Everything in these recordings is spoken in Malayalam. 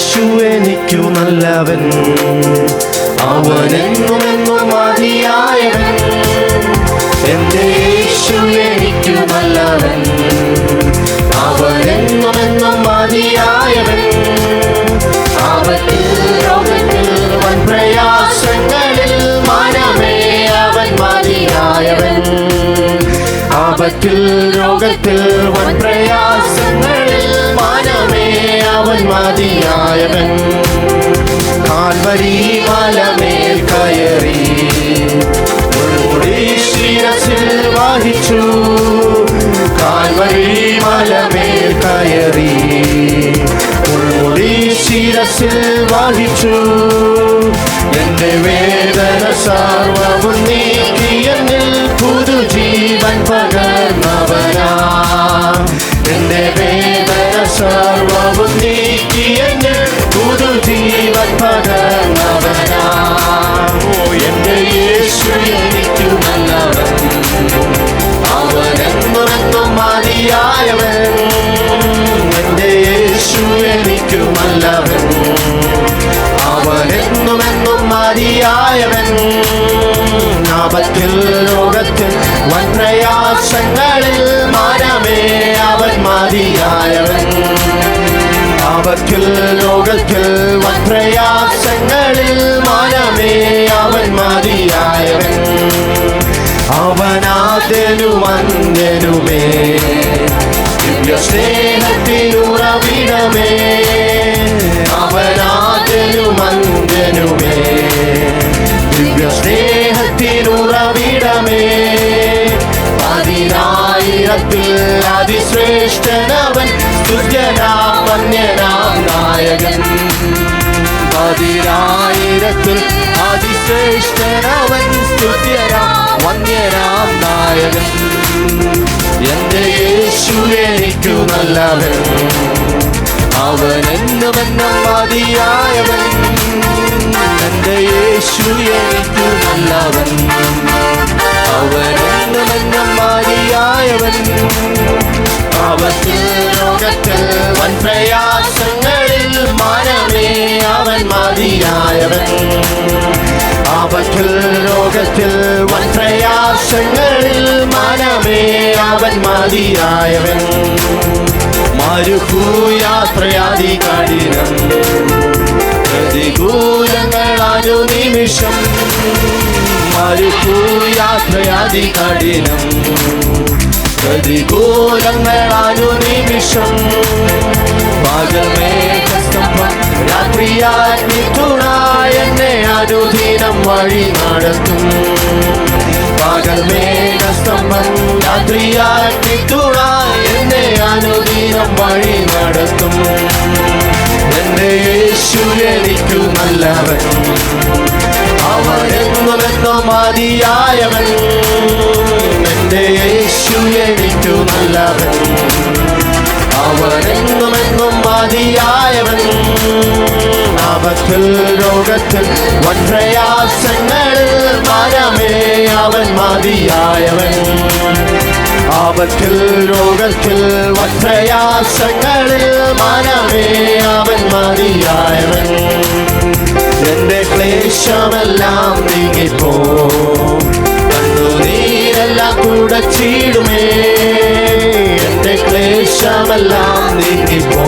യേശു എനിക്കു നല്ലവൻ. അവനെന്നും എന്നും മതിയായവൻ. എന്റെ യേശു എനിക്കു നല്ലവൻ. അവനെന്നും എന്നും മതിയായവൻ. അവനിൽ വൻ പ്രയാസങ്ങളിൽ രോഗത്തിൽ വൻ പ്രയാസങ്ങളിൽ അവൻ മതിയായവൻ കാൽവരി മലമേൽ കയറി ശിരസിൽ വഹിച്ചു. കാൽവരി മലമേൽ കയറി ശിരസിൽ വഹിച്ചു. എന്റെ വേദന സർവവും ആപത്തിൽ ലോകത്തിൽ വൻ മാനമേ അവൻ മതിയായവൻ. ആപത്തിൽ ലോകത്തിൽ വൻ മാനമേ അവൻ മതിയായവൻ. അവനാദനു വന്ദനുമേ ദിവ്യ സ്നേഹത്തിനുറവിടമേ അവനാദനു അന്യനുമേ പതിനായിരത്തിൽ അതിശ്രേഷ്ഠനവൻ വന്യനാം നായകൻ പതിനായിരത്തിൽ അതിശ്രേഷ്ഠനവൻ സ്തുത്യനാം വന്യനാം നായകൻ എന്റെ യേശു എനിക്കു നല്ലവൻ. അവൻ എന്നുമെന്നും മതിയായവൻ. എന്റെ യേശു എനിക്കു നല്ലവൻ. അവൻ എന്നുമെന്നും മതിയായവൻ. പ്രയാസങ്ങളിൽ മാനമേ അവൻ മതിയായവൻ. ആപത്തിൽ ലോകത്തിൽ വൻ പ്രയാസങ്ങളിൽ മനമേ അവൻ മതിയായവൻ. മരുഭൂയാത്രയാതി കഠിനം പ്രതികൂലങ്ങളാനു നിമിഷം. മരുഭൂയാത്രയാതി കഠിനം പ്രതികൂലങ്ങളാനു നിമിഷം. പകമേഘസ്തംഭം രാത്രിയാഗ്നിതുണ എന്നെ അനുദിനം വഴി നടത്തും. പകൽമേഘസ്തംഭം രാത്രിയാഗ്നിതുണ എന്നെ അനുദിനം വഴി നടത്തും. എന്റെ യേശു എനിക്കു നല്ലവൻ. അവനെന്നുമെന്നും മതിയായവൻ. എന്റെ യേശു എനിക്കു നല്ലവൻ. അവനെന്നുമെന്നും മതിയായവൻ ആപത്തിൽ രോഗത്തിൽ വൻ മരമേ അവൻ മതിയായവൻ. ആപത്തിൽ രോഗത്തിൽ വൻ മരമേ അവൻ മതിയായവൻ. എന്റെ ക്ലേശമെല്ലാം നീങ്ങിപ്പോ. തുടച്ചിടുമേ എന്റെ ക്ലേശമെല്ലാം നീങ്ങിപ്പോ.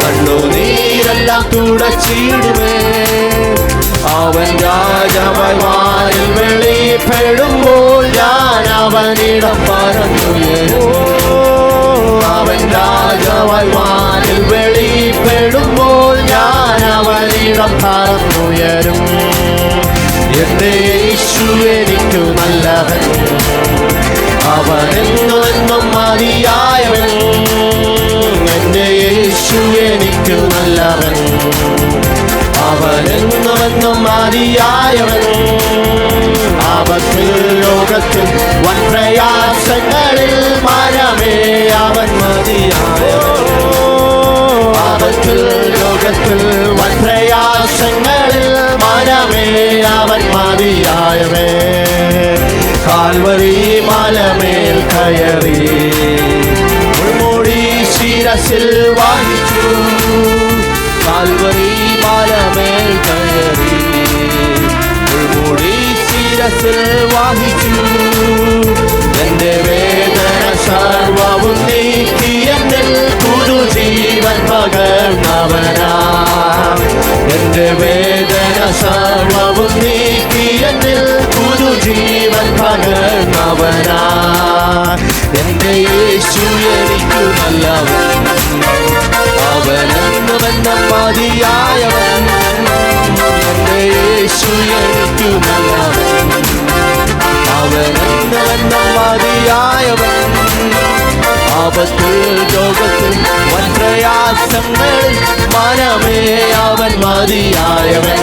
കണ്ണുനീരെല്ലാം തുടച്ചിടുമേ അവൻ രാജമാരിൽ വാനിൽ വെളിപ്പെടുമ്പോൾ ഞാൻ അവനിടം പറഞ്ഞു അവൻ രാജാവായി വാനിൽ വെളിപ്പെടുമ്പോൾ ഞാൻ അവനിടം പറന്നുയരും എന്റെ യേശു എനിക്ക് നല്ലവൻ. അവനെന്നും എന്നും മതിയായവൻ. എന്റെ യേശു എനിക്ക് നല്ലവൻ. അവനെന്നും എന്നും മതിയായവൻ. ആപത്തിൽ ലോകത്തിൽ വൻ പ്രയാസങ്ങളിൽ മരമേ അവൻ മതിയായവൻ. ആപത്തിൽ ലോകത്തിൽ വൻ പ്രയാസങ്ങളിൽ മനമേ കാൽവരി മലമേൽ കയറി. മുൾമൊഴി ശിരസിൽ വായിച്ചു കാൽവരി മാലമേൽ കയറി. മുൾമൊഴി ശിരസിൽ വാഹിച്ചു. എന്റെ വേദന സർവവും നീക്കി എന്നിൽ പുതുജീവൻ പകർന്നവനാ. എന്റെ വേദന സർവവും പകർന്നവനാ എന്റെ യേശു എനിക്കു നല്ലവൻ. അവനെന്ന് വന്ന മതിയായവൻ യേശു എനിക്കു നല്ലവൻ. അവനെന്ന് വന്ന മതിയായവൻ ആപത്തിൽ ലോകത്തിൽ മതിയായവൻ.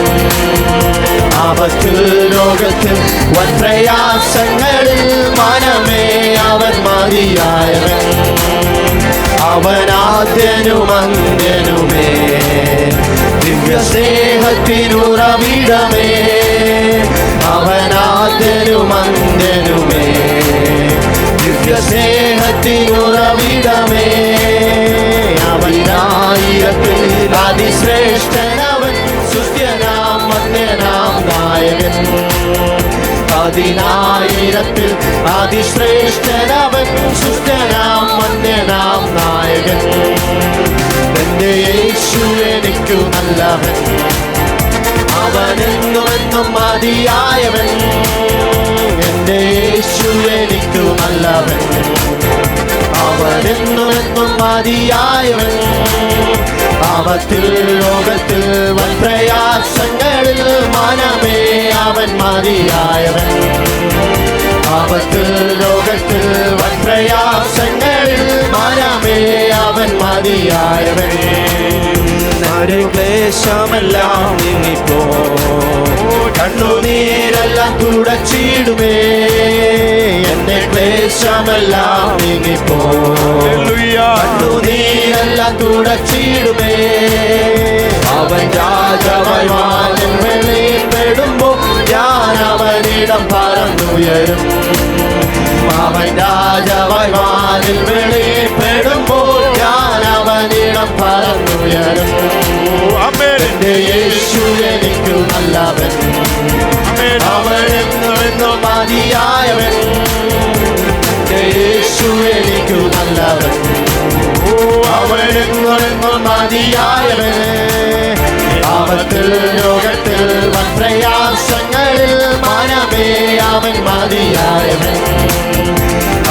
ആപത്തിൽ ലോകത്തിൽ വൻ പ്രയാസങ്ങളിൽ മനമേ അവൻ മതിയായവൻ. അവനാദ്യനുമന്യനുമേ ദിവ്യ സ്നേഹത്തിനുറവിടമേ അവനാദ്യനുമന്യനുമേ ദിവ്യ പതിനായിരത്തിൽ അതിശ്രേഷ്ഠനവൻ സുഷ്ടനാം മന്യനാം നായകൻ. എന്റെ യേശു എനിക്കു നല്ലവൻ. അവനെന്നുമെന്നും മതിയായവൻ. എന്റെ യേശു എനിക്കു നല്ലവൻ. അവനെന്നുമെന്നും മതിയായവൻ. പാപത്തിൽ ലോകത്തിൽ വൻ പ്രയാസങ്ങളിൽ മനമേ അവൻ മതിയായവൻ. പാപത്തിൽ ലോകത്തിൽ വൻ പ്രയാസങ്ങളിൽ മനമേ അവൻ മതിയായവൻ. ഒരു ക്ലേശമെല്ലാം നീങ്ങിപ്പോ? കണ്ണുനീരെല്ലാം തുടച്ചിടുമേ. എന്റെ ക്ലേശമെല്ലാം നീങ്ങിപ്പോ. കണ്ണുനീരെല്ലാം തുടച്ചിടുമേ അവൻ രാജാവായി വാനിൽ വെളിപ്പെടുമ്പോ ഞാൻ അവനിടം പറന്നുയരും അവൻ രാജാവായി വാനിൽ വെളിപ്പെടുമ്പോൾ ഞാൻ അവനിടം പറന്നുയരും എന്റെ യേശു എനിക്കു നല്ലവൻ. അവനെന്നും മതിയായവൻ ആപത്തിൽ ലോകത്തിൽ വൻ പ്രയാസങ്ങളിൽ മനമേ അവൻ മതിയായവൻ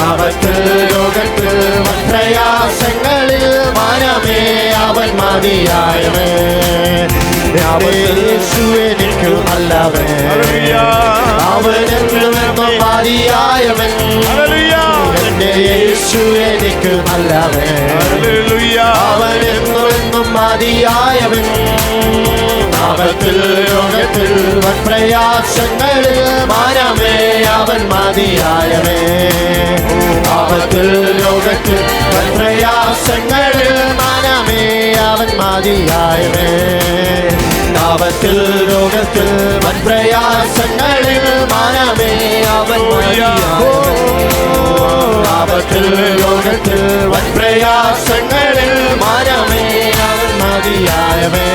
ആപത്തിൽ ലോകത്തിൽ വൻ പ്രയാസങ്ങളിൽ മനമേ അവൻ മതിയായവൻ. എനിക്കു നല്ലവൻ അവനെന്നും മതിയായവൻ എന്റെ യേശു എനിക്ക് നല്ലവൻ. അവനെന്നും മതിയായവൻ. അവത്തിൽ ലോകത്തിൽ വൻ പ്രയാസങ്ങളിൽ മാനമേ അവൻ മതിയായവേ അവത്തിൽ ലോകത്തിൽ വൻ പ്രയാസങ്ങളിൽ മാനമേ അവൻ മതിയായവേ അവത്തിൽ ലോകത്തിൽ വൻ പ്രയാസങ്ങളിൽ മാനമേ അവൻ ആപത്തിൽ ലോകത്തിൽ വൻ പ്രയാസങ്ങളിൽ മനമേ മതിയായവേ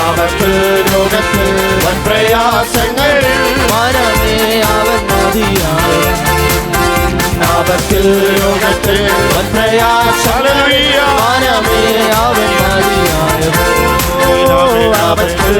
ആപത്തിൽ ലോകത്തിൽ വൻ പ്രയാസങ്ങളിൽ മനമേ അവൻ മതിയായ ആപത്തിൽ ലോകത്തിൽ വൻ പ്രയാസങ്ങളിൽ മനമേ അവൻ മതിയായവേ ആപത്തിൽ